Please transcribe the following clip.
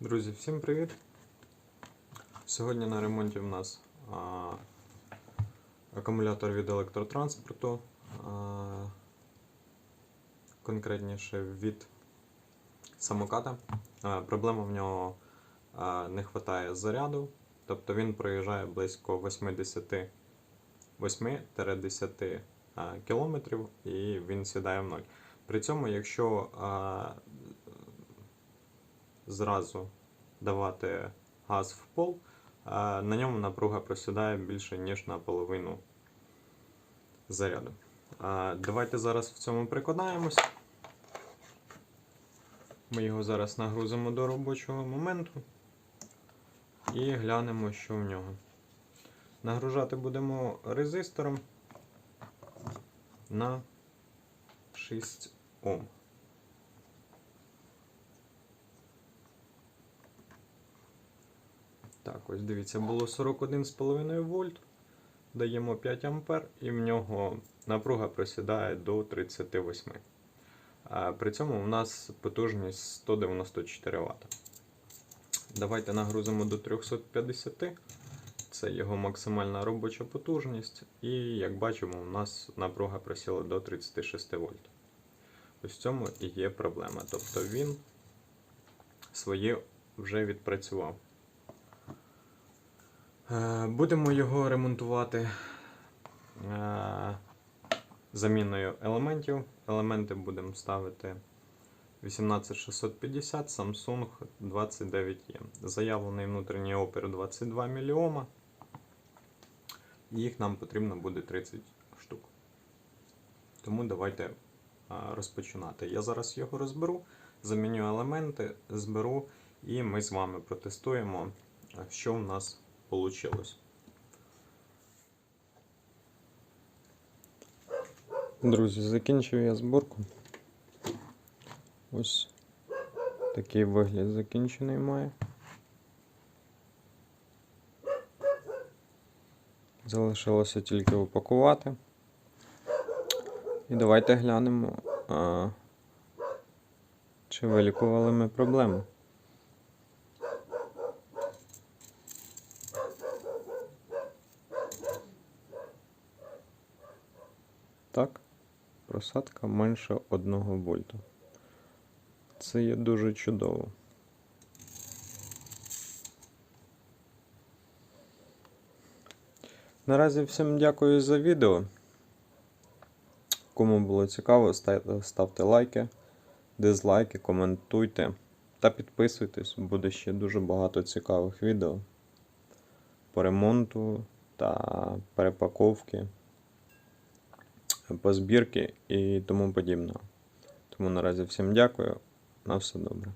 Друзі, всім привіт! Сьогодні на ремонті в нас а, акумулятор від електротранспорту, а, конкретніше від самоката. А, проблема в нього а, не вистачає заряду, тобто він проїжджає близько 88-10 а, кілометрів і він сідає в ноль. При цьому, якщо а, зразу давати газ в пол, а на ньому напруга просідає більше, ніж на половину заряду. Давайте зараз в цьому прикладаємось. Ми його зараз нагрузимо до робочого моменту і глянемо, що в нього. Нагружати будемо резистором на 6 Ом. Так, ось дивіться, було 41,5 вольт. Даємо 5 ампер і в нього напруга просідає до 38. А при цьому у нас потужність 194 Вт. Давайте нагрузимо до 350. Це його максимальна робоча потужність. І як бачимо, у нас напруга просіла до 36 вольт. Ось в цьому і є проблема. Тобто він своє вже відпрацював. Е, Будемо його ремонтувати е, заміною елементів. Елементи будемо ставити 18650 Samsung 29E. Заявлений внутрішній опір 22 мільйома. Їх нам потрібно буде 30 штук. Тому давайте е, розпочинати. Я зараз його розберу, заміню елементи, зберу і ми з вами протестуємо, що в нас вийшло. Друзі, закінчив я зборку. Ось такий вигляд закінчений має. Залишилося тільки упакувати. І давайте глянемо, а, чи вилікували ми проблему. Так, просадка менше 1 вольта. Це є дуже чудово. Наразі всім дякую за відео. Кому було цікаво, ставте, лайки, дизлайки, коментуйте та підписуйтесь, буде ще дуже багато цікавих відео по ремонту та перепаковки, по збірки і тому подібне. Тому наразі всім дякую. На все добре.